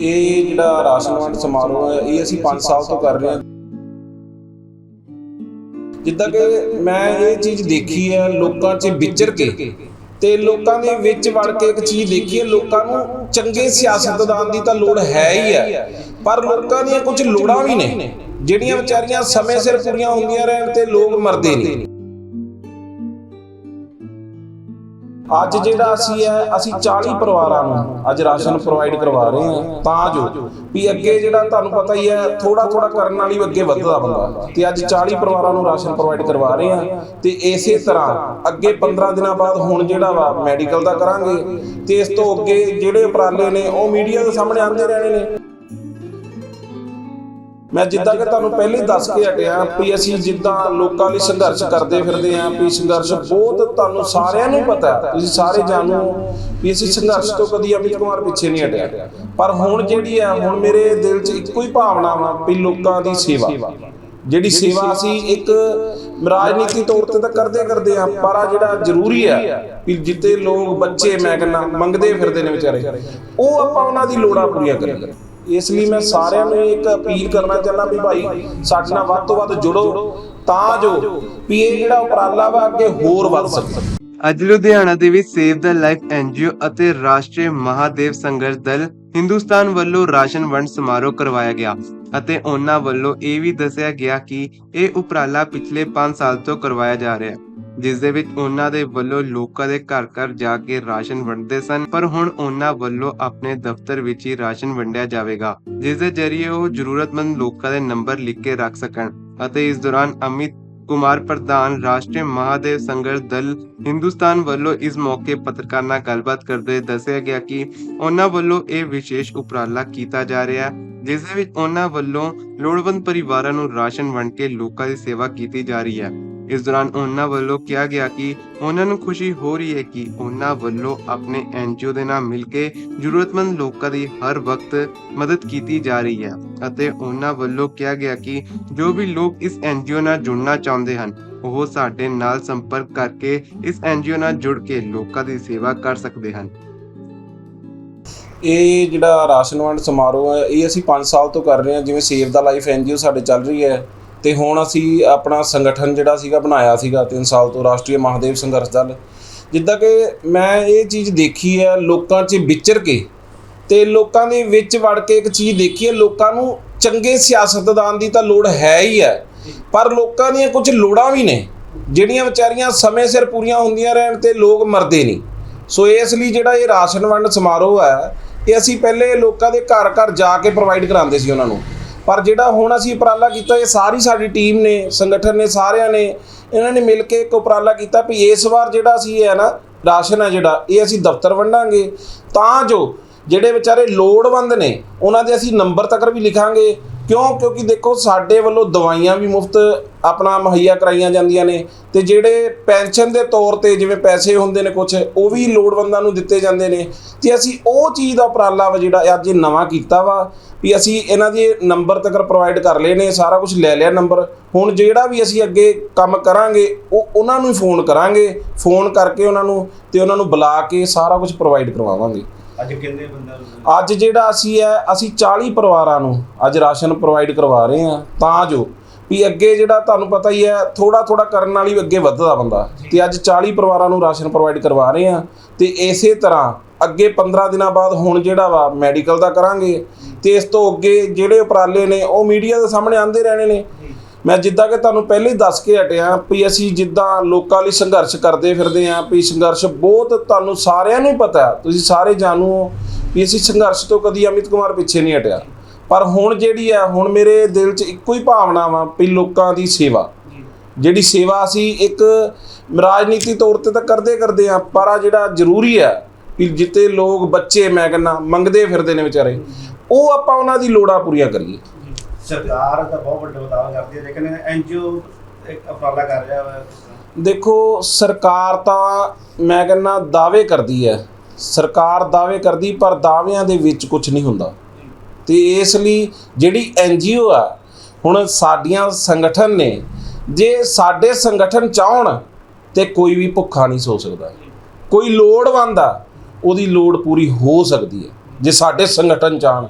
ਇਹ ਜਿਹੜਾ ਰਾਸ਼ਨ ਵੰਡ ਸਮਾਰੋਹ ਹੈ, ਇਹ ਅਸੀਂ 5 ਸਾਲ ਤੋਂ ਕਰ ਰਹੇ ਹਾਂ। ਜਿੱਦਾਂ ਕਿ ਮੈਂ ਇਹ ਚੀਜ਼ ਦੇਖੀ ਹੈ, ਲੋਕਾਂ 'ਚ ਵਿਚਰ ਕੇ ਤੇ ਲੋਕਾਂ ਦੇ ਵਿੱਚ ਵੜ ਕੇ ਇੱਕ ਚੀਜ਼ ਦੇਖੀ ਹੈ, ਲੋਕਾਂ ਨੂੰ ਚੰਗੇ ਸਿਆਸਤਦਾਨ ਦੀ ਤਾਂ ਲੋੜ ਹੈ ਹੀ ਹੈ, ਪਰ ਲੋਕਾਂ ਦੀਆਂ ਕੁਝ ਲੋੜਾਂ ਵੀ ਨੇ, ਜਿਹੜੀਆਂ ਵਿਚਾਰੀਆਂ ਸਮੇਂ ਸਿਰ ਪੂਰੀਆਂ ਹੁੰਦੀਆਂ ਰਹਿਣ ਤੇ ਲੋਕ ਮਰਦੇ ਨੇ। ਅੱਜ ਜਿਹੜਾ ਅਸੀਂ ਹੈ, ਅਸੀਂ 40 ਪਰਿਵਾਰਾਂ ਨੂੰ ਅੱਜ ਰਾਸ਼ਨ ਪ੍ਰੋਵਾਈਡ ਕਰਵਾ ਰਹੇ ਹਾਂ, ਤਾਂ ਜੋ ਵੀ ਅੱਗੇ ਜਿਹੜਾ ਤੁਹਾਨੂੰ ਪਤਾ ਹੀ ਹੈ ਥੋੜਾ ਥੋੜਾ ਕਰਨ ਨਾਲ ਹੀ ਅੱਗੇ ਵੱਧਦਾ ਬੰਦਾ। ਤੇ ਅੱਜ 40 ਪਰਿਵਾਰਾਂ ਨੂੰ ਰਾਸ਼ਨ ਪ੍ਰੋਵਾਈਡ ਕਰਵਾ ਰਹੇ ਹਾਂ, ਤੇ ਇਸੇ ਤਰ੍ਹਾਂ ਅੱਗੇ 15 ਦਿਨਾਂ ਬਾਅਦ ਹੁਣ ਜਿਹੜਾ ਵਾ ਮੈਡੀਕਲ ਦਾ ਕਰਾਂਗੇ, ਤੇ ਇਸ ਤੋਂ ਅੱਗੇ ਜਿਹੜੇ ਉਪਰਾਲੇ ਨੇ, ਉਹ ਮੀਡੀਆ ਦੇ ਸਾਹਮਣੇ ਆਉਂਦੇ ਰਹਿਣੇ ਨੇ। ਮੈਂ ਜਿੱਦਾਂ ਕਿ ਤੁਹਾਨੂੰ ਪਹਿਲੇ ਦੱਸ ਕੇ ਹਟਿਆ ਵੀ ਅਸੀਂ ਜਿੱਦਾਂ ਲੋਕਾਂ ਲਈ ਸੰਘਰਸ਼ ਕਰਦੇ ਫਿਰਦੇ ਆਂ ਵੀ ਸੰਘਰਸ਼ ਬਹੁਤ ਤੁਹਾਨੂੰ ਸਾਰਿਆਂ ਨੂੰ ਪਤਾ ਤੁਸੀਂ ਸਾਰੇ ਜਾਣੋ ਵੀ ਅਸੀਂ ਸੰਘਰਸ਼ ਤੋਂ ਕਦੀ ਅਮਿਤ ਕੁਮਾਰ ਪਿੱਛੇ ਨਹੀਂ ਹਟਿਆ। ਪਰ ਹੁਣ ਜਿਹੜੀ ਆ ਹੁਣ ਮੇਰੇ ਦਿਲ 'ਚ ਇੱਕੋ ਹੀ ਭਾਵਨਾ ਵਾ ਵੀ ਲੋਕਾਂ ਦੀ ਸੇਵਾ, ਜਿਹੜੀ ਸੇਵਾ ਅਸੀਂ ਇੱਕ ਰਾਜਨੀਤੀ ਤੌਰ ਤੇ ਤਾਂ ਕਰਦੇ ਕਰਦੇ ਆ ਪਰ ਆ ਜਿਹੜਾ ਜ਼ਰੂਰੀ ਆ ਵੀ ਜਿੱਤੇ ਲੋਕ ਬੱਚੇ, ਮੈਂ ਕਹਿੰਦਾ, ਮੰਗਦੇ ਫਿਰਦੇ ਨੇ ਵਿਚਾਰੇ, ਉਹ ਆਪਾਂ ਉਹਨਾਂ ਦੀ ਲੋੜਾਂ ਪੂਰੀਆਂ ਕਰੀਏ ਇਸ ਲਈ ਮੈਂ ਸਾਰਿਆਂ ਨੂੰ ਇੱਕ ਅਪੀਲ ਕਰਨਾ ਚਾਹੁੰਦਾ ਵੀ ਭਾਈ, ਸਾਡੇ ਨਾਲ ਵੱਧ ਤੋਂ ਵੱਧ ਜੁੜੋ, ਤਾਂ ਜੋ ਵੀ ਇਹ ਜਿਹੜਾ ਉਪਰਾਲਾ ਵਾ ਅੱਗੇ ਹੋਰ ਵੱਧ ਸਕੇ। ਅੱਜ ਲੁਧਿਆਣਾ ਦੇ ਵਿੱਚ ਸੇਵ ਦਾ ਲਾਈਫ ਐਨਜੀਓ ਅਤੇ ਰਾਸ਼ਟਰੀ ਮਹਾਦੇਵ ਸੰਘਰਸ਼ ਦਲ ਹਿੰਦੁਸਤਾਨ ਵੱਲੋਂ ਰਾਸ਼ਨ ਵੰਡ ਸਮਾਰੋਹ ਕਰਵਾਇਆ ਗਿਆ ਅਤੇ ਉਹਨਾਂ ਵੱਲੋਂ ਇਹ ਵੀ ਦੱਸਿਆ ਗਿਆ ਕਿ ਇਹ ਉਪਰਾਲਾ ਪਿਛਲੇ 5 ਸਾਲ ਤੋਂ ਕਰਵਾਇਆ ਜਾ ਰਿਹਾ ਹੈ। ਜਿਸ ਦੇ ਵਿੱਚ ਉਹਨਾਂ ਦੇ ਵੱਲੋਂ ਲੋਕਾਂ ਦੇ ਘਰ ਘਰ ਜਾ ਕੇ ਰਾਸ਼ਨ ਵੰਡਦੇ ਸਨ, ਪਰ ਹੁਣ ਉਹਨਾਂ ਵੱਲੋਂ ਆਪਣੇ ਦਫ਼ਤਰ ਵਿੱਚ ਹੀ ਰਾਸ਼ਨ ਵੰਡਿਆ ਜਾਵੇਗਾ, ਜਿਸ ਦੇ ਜ਼ਰੀਏ ਉਹ ਜ਼ਰੂਰਤਮੰਦ ਲੋਕਾਂ ਦੇ ਨੰਬਰ ਲਿਖ ਕੇ ਰੱਖ ਸਕਣ ਅਤੇ ਇਸ ਦੌਰਾਨ ਅਮਿਤ ਕੁਮਾਰ ਪ੍ਰਧਾਨ, ਰਾਸ਼ਟਰੀ ਮਹਾਦੇਵ ਸੰਘਰਸ਼ ਦਲ, ਹਿੰਦੁਸਤਾਨ ਵੱਲੋਂ ਇਸ ਮੌਕੇ ਪੱਤਰਕਾਰ ਨਾਲ ਗੱਲਬਾਤ ਕਰਦੇ ਦੱਸਿਆ ਗਿਆ ਕਿ ਉਹਨਾਂ ਵੱਲੋਂ ਇਹ ਵਿਸ਼ੇਸ਼ ਉਪਰਾਲਾ ਕੀਤਾ ਜਾ ਰਿਹਾ ਹੈ, ਜਿਸ ਦੇ ਵਿੱਚ ਉਹਨਾਂ ਵੱਲੋਂ ਲੋੜਵੰਦ ਪਰਿਵਾਰਾਂ ਨੂੰ ਰਾਸ਼ਨ ਵੰਡ ਕੇ ਲੋਕਾਂ ਦੀ ਸੇਵਾ ਕੀਤੀ ਜਾ ਰਹੀ ਹੈ। ਇਸ ਦੌਰਾਨ ਉਹਨਾਂ ਵੱਲੋਂ ਕਿਹਾ ਗਿਆ ਕਿ ਉਹਨਾਂ ਨੂੰ ਖੁਸ਼ੀ ਹੋ ਰਹੀ ਹੈ ਕਿ ਉਹਨਾਂ ਵੱਲੋਂ ਆਪਣੇ ਐਨਜੀਓ ਦੇ ਨਾਲ ਮਿਲ ਕੇ ਜ਼ਰੂਰਤਮੰਦ ਲੋਕਾਂ ਦੀ ਹਰ ਵਕਤ ਮਦਦ ਕੀਤੀ ਜਾ ਰਹੀ ਹੈ ਅਤੇ ਉਹਨਾਂ ਵੱਲੋਂ ਕਿਹਾ ਗਿਆ ਕਿ ਜੋ ਵੀ ਲੋਕ ਇਸ ਐਨਜੀਓ ਨਾਲ ਜੁੜਨਾ ਚਾਹੁੰਦੇ ਹਨ, ਉਹ ਸਾਡੇ ਨਾਲ ਸੰਪਰਕ ਕਰਕੇ ਇਸ ਐਨਜੀਓ ਨਾਲ ਜੁੜ ਕੇ ਲੋਕਾਂ ਦੀ ਸੇਵਾ ਕਰ ਸਕਦੇ ਹਨ। ਇਹ ਜਿਹੜਾ ਰਾਸ਼ਨ ਵੰਡ ਸਮਾਰੋਹ ਹੈ, ਇਹ ਅਸੀਂ 5 ਸਾਲ ਤੋਂ ਕਰ ਰਹੇ ਹਾਂ, ਜਿਵੇਂ ਸੇਵ ਦਾ ਲਾਈਫ ਐਨਜੀਓ ਸਾਡੇ ਚੱਲ ਰਹੀ ਹੈ। ਤੇ ਹੁਣ ਅਸੀਂ ਆਪਣਾ ਸੰਗਠਨ ਜਿਹੜਾ ਸੀਗਾ ਬਣਾਇਆ ਸੀਗਾ 3 ਸਾਲ ਤੋਂ ਰਾਸ਼ਟਰੀ ਮਹਾਦੇਵ ਸੰਘਰਸ਼ ਦਲ। ਜਿੱਦਾਂ ਕਿ ਮੈਂ ਇਹ ਚੀਜ਼ ਦੇਖੀ ਹੈ ਲੋਕਾਂ 'ਚ ਵਿਚਰ ਕੇ ਤੇ ਲੋਕਾਂ ਦੇ ਵਿੱਚ ਵੜ ਕੇ ਇੱਕ ਚੀਜ਼ ਦੇਖੀ ਹੈ, ਲੋਕਾਂ ਨੂੰ ਚੰਗੇ ਸਿਆਸਤਦਾਨ ਦੀ ਤਾਂ ਲੋੜ ਹੈ ਹੀ ਹੈ, ਪਰ ਲੋਕਾਂ ਦੀਆਂ ਕੁਝ ਲੋੜਾਂ ਵੀ ਨੇ, ਜਿਹੜੀਆਂ ਵਿਚਾਰੀਆਂ ਸਮੇਂ ਸਿਰ ਪੂਰੀਆਂ ਹੁੰਦੀਆਂ ਰਹਿਣ ਤੇ ਲੋਕ ਮਰਦੇ ਨਹੀਂ। ਸੋ ਇਸ ਲਈ ਜਿਹੜਾ ਇਹ ਰਾਸ਼ਨ ਵੰਡ ਸਮਾਰੋਹ ਹੈ, ਇਹ ਅਸੀਂ ਪਹਿਲੇ ਲੋਕਾਂ ਦੇ ਘਰ ਘਰ ਜਾ ਕੇ ਪ੍ਰੋਵਾਈਡ ਕਰਾਉਂਦੇ ਸੀ ਉਹਨਾਂ ਨੂੰ। ਪਰ ਜਿਹੜਾ ਹੁਣ ਅਸੀਂ ਉਪਰਾਲਾ ਕੀਤਾ, ਇਹ ਸਾਰੀ ਸਾਡੀ ਟੀਮ ਨੇ, ਸੰਗਠਨ ਨੇ, ਸਾਰਿਆਂ ਨੇ, ਇਹਨਾਂ ਨੇ ਮਿਲ ਕੇ ਇੱਕ ਉਪਰਾਲਾ ਕੀਤਾ ਵੀ ਇਸ ਵਾਰ ਜਿਹੜਾ ਅਸੀਂ ਇਹ ਹੈ ਨਾ, ਰਾਸ਼ਨ ਹੈ ਜਿਹੜਾ, ਇਹ ਅਸੀਂ ਦਫ਼ਤਰ ਵੰਡਾਂਗੇ। ਤਾਂ ਜੋ ਜਿਹੜੇ ਵਿਚਾਰੇ ਲੋੜਵੰਦ ਨੇ, ਉਹਨਾਂ ਦੇ ਅਸੀਂ ਨੰਬਰ ਤੱਕ ਵੀ ਲਿਖਾਂਗੇ ਕਿਉਂ? ਕਿਉਂਕਿ ਦੇਖੋ, ਸਾਡੇ ਵੱਲੋਂ ਦਵਾਈਆਂ ਵੀ ਮੁਫਤ ਆਪਣਾ ਮੁਹੱਈਆ ਕਰਾਈਆਂ ਜਾਂਦੀਆਂ ਨੇ ਤੇ ਜਿਹੜੇ ਪੈਨਸ਼ਨ ਦੇ ਤੌਰ ਤੇ ਜਿਵੇਂ ਪੈਸੇ ਹੁੰਦੇ ਨੇ ਕੁਝ ਉਹ ਵੀ ਲੋੜਵੰਦਾਂ ਨੂੰ ਦਿੱਤੇ ਜਾਂਦੇ ਨੇ। ਤੇ ਅਸੀਂ ਉਹ ਚੀਜ਼ ਦਾ ਉਪਰਾਲਾ ਵਾ ਜਿਹੜਾ ਅੱਜ ਇਹ ਨਵਾਂ ਕੀਤਾ ਵਾ ਵੀ ਅਸੀਂ ਇਹਨਾਂ ਦੇ ਨੰਬਰ ਤੱਕ ਪ੍ਰੋਵਾਈਡ ਕਰ ਲਏ ਨੇ, ਸਾਰਾ ਕੁਝ ਲੈ ਲਿਆ ਨੰਬਰ। ਹੁਣ ਜਿਹੜਾ ਵੀ ਅਸੀਂ ਅੱਗੇ ਕੰਮ ਕਰਾਂਗੇ, ਉਹ ਉਹਨਾਂ ਨੂੰ ਹੀ ਫੋਨ ਕਰਾਂਗੇ। ਫੋਨ ਕਰਕੇ ਉਹਨਾਂ ਨੂੰ ਤੇ ਉਹਨਾਂ ਨੂੰ ਬੁਲਾ ਕੇ ਸਾਰਾ ਕੁਝ ਪ੍ਰੋਵਾਈਡ ਕਰਵਾਵਾਂਗੇ। ਅੱਜ ਕਿੰਨੇ ਬੰਦਾ ਨੂੰ ਅੱਜ ਜਿਹੜਾ ਅਸੀਂ ਹੈ ਅਸੀਂ 40 ਪਰਿਵਾਰਾਂ ਨੂੰ ਅੱਜ ਰਾਸ਼ਨ ਪ੍ਰੋਵਾਈਡ ਕਰਵਾ ਰਹੇ ਹਾਂ ਤਾਂ ਜੋ ਵੀ ਅੱਗੇ ਜਿਹੜਾ ਤੁਹਾਨੂੰ ਪਤਾ ਹੀ ਹੈ ਥੋੜਾ ਥੋੜਾ ਕਰਨ ਨਾਲ ਹੀ ਅੱਗੇ ਵੱਧਦਾ ਬੰਦਾ। ਤੇ ਅੱਜ 40 ਪਰਿਵਾਰਾਂ ਨੂੰ ਰਾਸ਼ਨ ਪ੍ਰੋਵਾਈਡ ਕਰਵਾ ਰਹੇ ਹਾਂ ਤੇ ਇਸੇ ਤਰ੍ਹਾਂ ਅੱਗੇ 15 ਦਿਨਾਂ ਬਾਅਦ ਹੁਣ ਜਿਹੜਾ ਵਾ ਮੈਡੀਕਲ ਦਾ ਕਰਾਂਗੇ ਤੇ ਇਸ ਤੋਂ ਅੱਗੇ ਜਿਹੜੇ ਉਪਰਾਲੇ ਨੇ ਉਹ ਮੀਡੀਆ ਦੇ ਸਾਹਮਣੇ ਆਉਂਦੇ ਰਹਿਣੇ ਨੇ। ਮੈਂ ਜਿੱਦਾਂ ਕਿ ਤੁਹਾਨੂੰ ਪਹਿਲੇ ਹੀ ਦੱਸ ਕੇ ਹਟਿਆ ਵੀ ਅਸੀਂ ਜਿੱਦਾਂ ਲੋਕਾਂ ਲਈ ਸੰਘਰਸ਼ ਕਰਦੇ ਫਿਰਦੇ ਆਂ ਵੀ ਸੰਘਰਸ਼ ਬਹੁਤ ਤੁਹਾਨੂੰ ਸਾਰਿਆਂ ਨੂੰ ਹੀ ਪਤਾ ਤੁਸੀਂ ਸਾਰੇ ਜਾਣੋ ਵੀ ਅਸੀਂ ਸੰਘਰਸ਼ ਤੋਂ ਕਦੀ ਅਮਿਤ ਕੁਮਾਰ ਪਿੱਛੇ ਨਹੀਂ ਹਟਿਆ। ਪਰ ਹੁਣ ਜਿਹੜੀ ਆ ਹੁਣ ਮੇਰੇ ਦਿਲ 'ਚ ਇੱਕੋ ਹੀ ਭਾਵਨਾ ਵਾ ਵੀ ਲੋਕਾਂ ਦੀ ਸੇਵਾ। ਜਿਹੜੀ ਸੇਵਾ ਅਸੀਂ ਇੱਕ ਰਾਜਨੀਤੀ ਤੌਰ ਤੇ ਤਾਂ ਕਰਦੇ ਕਰਦੇ ਆ ਪਰ ਆ ਜਿਹੜਾ ਜ਼ਰੂਰੀ ਆ ਵੀ ਜਿੱਤੇ ਲੋਕ ਬੱਚੇ ਮੈਂ ਕਹਿੰਦਾ ਮੰਗਦੇ ਫਿਰਦੇ ਨੇ ਵਿਚਾਰੇ, ਉਹ ਆਪਾਂ ਉਹਨਾਂ ਦੀ ਲੋੜਾਂ ਪੂਰੀਆਂ ਕਰੀਏ। ਸਰਕਾਰ ਦਾ ਬਹੁਤ ਵੱਡਾ ਬਦਲਾਅ ਕਰਦੀ ਹੈ, ਲੇਕਿਨ ਐਨਜੀਓ ਇੱਕ ਉਪਰਾਲਾ ਕਰ ਰਿਹਾ ਵਾ। ਦੇਖੋ, ਸਰਕਾਰ ਤਾਂ ਮੈਂ ਕਹਿੰਦਾ ਦਾਅਵੇ ਕਰਦੀ ਹੈ। ਸਰਕਾਰ ਦਾਅਵੇ ਕਰਦੀ, ਪਰ ਦਾਅਵਿਆਂ ਦੇ ਵਿੱਚ ਕੁਝ ਨਹੀਂ ਹੁੰਦਾ। ਤੇ ਇਸ ਲਈ ਜਿਹੜੀ ਐਨਜੀਓ ਆ, ਹੁਣ ਸਾਡੀਆਂ ਸੰਗਠਨ ਨੇ, ਜੇ ਸਾਡੇ ਸੰਗਠਨ ਚਾਹਣ ਤੇ ਕੋਈ ਵੀ ਭੁੱਖਾ ਨਹੀਂ ਸੋ ਸਕਦਾ। ਕੋਈ ਲੋੜਵੰਦ ਆ, ਉਹਦੀ ਲੋੜ ਪੂਰੀ ਹੋ ਸਕਦੀ ਹੈ। ਜੇ ਸਾਡੇ ਸੰਗਠਨ ਚਾਹਣ।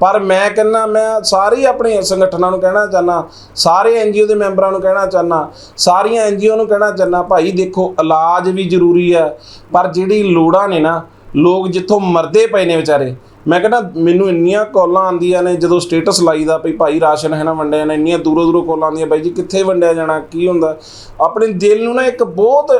ਪਰ ਮੈਂ ਕਹਿੰਦਾ, ਮੈਂ ਸਾਰੇ ਆਪਣੇ ਸੰਗਠਨਾਂ ਨੂੰ ਕਹਿਣਾ ਚਾਹਨਾ ਸਾਰੇ ਐਨਜੀਓ ਦੇ ਮੈਂਬਰਾਂ ਨੂੰ ਕਹਿਣਾ ਚਾਹਨਾ ਸਾਰੀਆਂ ਐਨਜੀਓ ਨੂੰ ਕਹਿਣਾ ਚਾਹਨਾ ਭਾਈ ਦੇਖੋ, ਇਲਾਜ ਵੀ ਜ਼ਰੂਰੀ ਹੈ, ਪਰ ਜਿਹੜੀ ਲੋੜਾਂ ਨੇ ਨਾ, ਲੋਕ ਜਿੱਥੋਂ ਮਰਦੇ ਪਏ ਨੇ ਵਿਚਾਰੇ ਮੈਂ ਕਹਿੰਦਾ ਮੈਨੂੰ ਇੰਨੀਆਂ ਕਾਲਾਂ ਆਉਂਦੀਆਂ ਨੇ ਜਦੋਂ ਸਟੇਟਸ ਲਾਈਦਾ ਵੀ ਭਾਈ ਰਾਸ਼ਨ ਹੈ ਨਾ ਵੰਡਿਆ ਜਾਣਾ ਇੰਨੀਆਂ ਦੂਰੋਂ ਦੂਰੋਂ ਕਾਲਾਂ ਆਉਂਦੀਆਂ, ਬਾਈ ਜੀ ਕਿੱਥੇ ਵੰਡਿਆ ਜਾਣਾ, ਕੀ ਹੁੰਦਾ? ਆਪਣੇ ਦਿਲ ਨੂੰ ਨਾ ਇੱਕ ਬਹੁਤ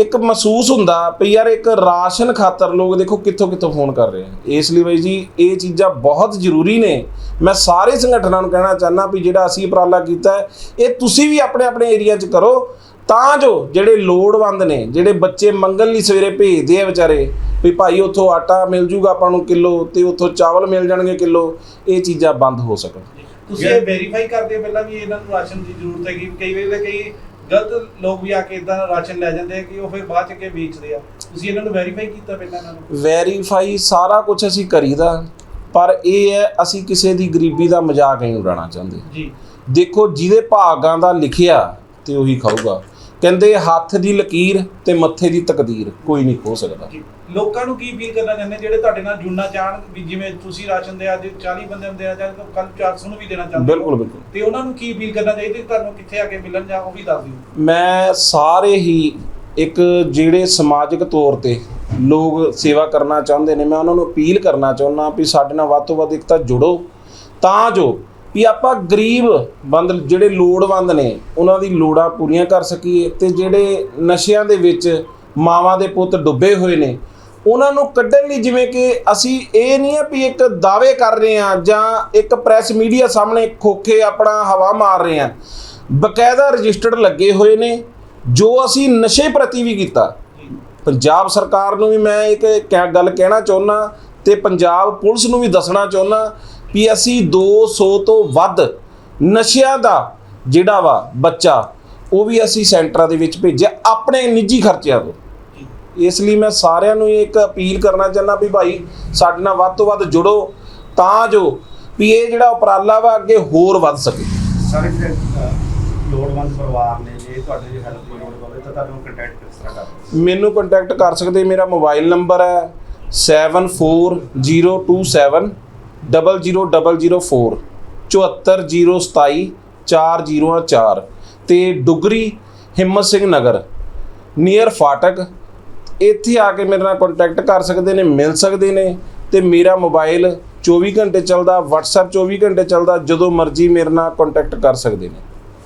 ਇੱਕ ਮਹਿਸੂਸ ਹੁੰਦਾ ਵੀ ਯਾਰ ਇੱਕ ਰਾਸ਼ਨ ਖਾਤਰ ਲੋਕ ਦੇਖੋ ਕਿੱਥੋਂ ਕਿੱਥੋਂ ਫੋਨ ਕਰ ਰਹੇ ਆ ਇਸ ਲਈ ਬਾਈ ਜੀ ਇਹ ਚੀਜ਼ਾਂ ਬਹੁਤ ਜ਼ਰੂਰੀ ਨੇ। ਮੈਂ ਸਾਰੇ ਸੰਗਠਨਾਂ ਨੂੰ ਕਹਿਣਾ ਚਾਹੁੰਦਾ ਵੀ ਜਿਹੜਾ ਅਸੀਂ ਉਪਰਾਲਾ ਕੀਤਾ ਹੈ, ਇਹ ਤੁਸੀਂ ਵੀ ਆਪਣੇ ਆਪਣੇ ਏਰੀਆ 'ਚ ਕਰੋ। ਤਾਂ ਜੋ ਜਿਹੜੇ ਲੋੜਵੰਦ ਨੇ, ਜਿਹੜੇ ਬੱਚੇ ਮੰਗਣ ਲਈ ਸਵੇਰੇ ਭੇਜਦੇ ਆ ਵਿਚਾਰੇ ਵੀ ਭਾਈ ਉੱਥੋਂ ਆਟਾ ਮਿਲ ਜੂਗਾ ਆਪਾਂ ਨੂੰ ਕਿਲੋ ਤੇ ਉੱਥੋਂ ਚਾਵਲ ਮਿਲ ਜਾਣਗੇ ਕਿਲੋ ਇਹ ਚੀਜ਼ਾਂ ਬੰਦ ਹੋ ਸਕਣ। ਤੁਸੀਂ ਇਹ ਵੈਰੀਫਾਈ ਕਰਦੇ ਹੋ ਪਹਿਲਾਂ ਵੀ ਇਹਨਾਂ ਨੂੰ ਰਾਸ਼ਨ ਦੀ ਜ਼ਰੂਰਤ ਹੈਗੀ ਕਈ ਵੇਲੇ ਕਈ ਗਲਤ ਲੋਕ ਵੀ ਆ ਕੇ ਇਦਾਂ ਰਾਸ਼ਨ ਲੈ ਜਾਂਦੇ ਆ ਕਿ ਉਹ ਫਿਰ ਬਾਅਦ ਚ ਕੇ ਵੇਚਦੇ ਆ। ਤੁਸੀਂ ਇਹਨਾਂ ਨੂੰ ਵੈਰੀਫਾਈ ਕੀਤਾ ਪਹਿਲਾਂ ਇਹਨਾਂ ਨੂੰ? ਵੈਰੀਫਾਈ ਸਾਰਾ ਕੁਝ ਅਸੀਂ ਕਰੀਦਾ ਪਰ ਇਹ ਹੈ ਅਸੀਂ ਕਿਸੇ ਦੀ ਗਰੀਬੀ ਦਾ ਮਜ਼ਾਕ ਨਹੀਂ ਉਡਾਉਣਾ ਚਾਹੁੰਦੇ। ਜੀ। ਦੇਖੋ ਜਿਹਦੇ ਭਾਗਾਂ ਦਾ ਲਿਖਿਆ ਤੇ ਉਹੀ ਖਾਊਗਾ। ਕਹਿੰਦੇ ਹੱਥ ਦੀ ਲਕੀਰ ਤੇ ਮੱਥੇ ਦੀ ਤਕਦੀਰ ਕੋਈ ਨਹੀਂ ਖੋ ਸਕਦਾ। ਲੋਕਾਂ ਨੂੰ ਕੀ ਅਪੀਲ ਕਰਨਾ ਚਾਹੁੰਦੇ ਜਿਹੜੇ ਤੁਹਾਡੇ ਨਾਲ ਜੁੜਨਾ ਚਾਹਣ ਵੀ ਜਿਵੇਂ ਤੁਸੀਂ ਰਾਸ਼ਨ ਦੇ ਅੱਜ 40 ਬੰਦੇ ਹੁੰਦੇ ਆ ਜਾਂ ਕੱਲ 400 ਨੂੰ ਵੀ ਦੇਣਾ ਚਾਹੁੰਦੇ ਹੋ। ਬਿਲਕੁਲ ਬਿਲਕੁਲ। ਤੇ ਉਹਨਾਂ ਨੂੰ ਕੀ ਅਪੀਲ ਕਰਨਾ ਚਾਹੀਦੀ ਤੁਹਾਨੂੰ ਕਿੱਥੇ ਆ ਕੇ ਮਿਲਣ ਜਾਂ ਉਹ ਵੀ ਦੱਸ ਦਿਓ। ਮੈਂ ਸਾਰੇ ਹੀ ਇੱਕ ਜਿਹੜੇ ਸਮਾਜਿਕ ਤੌਰ ਤੇ ਲੋਕ ਸੇਵਾ ਕਰਨਾ ਚਾਹੁੰਦੇ ਨੇ ਮੈਂ ਉਹਨਾਂ ਨੂੰ ਅਪੀਲ ਕਰਨਾ ਚਾਹੁੰਦਾ ਵੀ ਸਾਡੇ ਨਾਲ ਵੱਧ ਤੋਂ ਵੱਧ ਇੱਕ ਤਾਂ ਜੁੜੋ ਤਾਂ ਜੋ ਵੀ ਆਪਾਂ ਗਰੀਬ ਬੰਦ ਜਿਹੜੇ ਲੋੜਵੰਦ ਨੇ, ਉਹਨਾਂ ਦੀ ਲੋੜਾਂ ਪੂਰੀਆਂ ਕਰ ਸਕੀਏ ਤੇ ਜਿਹੜੇ ਨਸ਼ਿਆਂ ਦੇ ਵਿੱਚ ਮਾਵਾਂ ਦੇ ਪੁੱਤ ਡੁੱਬੇ ਹੋਏ ਨੇ, ਉਹਨਾਂ ਨੂੰ ਕੱਢਣ ਲਈ ਜਿਵੇਂ ਕਿ ਅਸੀਂ ਇਹ ਨਹੀਂ ਆ ਵੀ ਇੱਕ ਦਾਅਵੇ ਕਰ ਰਹੇ ਆ ਜਾਂ ਇੱਕ ਪ੍ਰੈਸ ਮੀਡੀਆ ਸਾਹਮਣੇ ਖੋਖੇ ਆਪਣਾ ਹਵਾ ਮਾਰ ਰਹੇ ਆ ਬਕਾਇਦਾ ਰਜਿਸਟਰਡ ਲੱਗੇ ਹੋਏ ਨੇ, ਜੋ ਅਸੀਂ ਨਸ਼ੇ ਪ੍ਰਤੀ ਵੀ ਕੀਤਾ। ਪੰਜਾਬ ਸਰਕਾਰ ਨੂੰ ਵੀ ਮੈਂ ਇੱਕ ਕਹਿ- ਗੱਲ ਕਹਿਣਾ ਚਾਹੁੰਦਾ ਤੇ ਪੰਜਾਬ ਪੁਲਿਸ ਨੂੰ ਵੀ ਦੱਸਣਾ ਚਾਹੁੰਦਾ ਵੀ ਅਸੀਂ 200 ਤੋਂ ਵੱਧ ਨਸ਼ਿਆਂ ਦਾ ਜਿਹੜਾ ਵਾ ਬੱਚਾ ਉਹ ਵੀ ਅਸੀਂ ਸੈਂਟਰਾਂ ਦੇ ਵਿੱਚ ਭੇਜਿਆ ਆਪਣੇ ਨਿੱਜੀ ਖਰਚਿਆਂ ਤੋਂ। ਇਸ ਲਈ ਮੈਂ ਸਾਰਿਆਂ ਨੂੰ ਇੱਕ ਅਪੀਲ ਕਰਨਾ ਚਾਹੁੰਦਾ ਵੀ ਭਾਈ ਸਾਡੇ ਨਾਲ ਵੱਧ ਤੋਂ ਵੱਧ ਜੁੜੋ ਤਾਂ ਜੋ ਵੀ ਇਹ ਜਿਹੜਾ ਉਪਰਾਲਾ ਵਾ ਅੱਗੇ ਹੋਰ ਵੱਧ ਸਕੇ। ਸਾਰੇ ਲੋੜਵੰਦ ਪਰਿਵਾਰ ਨੇ ਜੇ ਤੁਹਾਡੇ ਦੀ ਹੈਲਪ ਦੀ ਲੋੜ ਪਵੇ ਤਾਂ ਤੁਹਾਨੂੰ ਕੰਟੈਕਟ ਕਿਸ ਤਰ੍ਹਾਂ ਮੈਨੂੰ ਕੰਟੈਕਟ ਕਰ ਸਕਦੇ ਮੇਰਾ ਮੋਬਾਈਲ ਨੰਬਰ ਹੈ 74027 00004 74027 404 ਤੇ ਡੁਗਰੀ ਹਿੰਮਤ ਸਿੰਘ ਨਗਰ ਨੀਅਰ ਫਾਟਕ। ਇੱਥੇ ਆ ਕੇ ਮੇਰੇ ਨਾਲ ਕੰਟੈਕਟ ਕਰ ਸਕਦੇ ਨੇ, ਮਿਲ ਸਕਦੇ ਨੇ ਤੇ ਮੇਰਾ ਮੋਬਾਈਲ 24 ਘੰਟੇ ਚੱਲਦਾ, WhatsApp 24 ਘੰਟੇ ਚੱਲਦਾ, ਜਦੋਂ ਮਰਜ਼ੀ ਮੇਰੇ ਨਾਲ ਕੰਟੈਕਟ ਕਰ ਸਕਦੇ ਨੇ।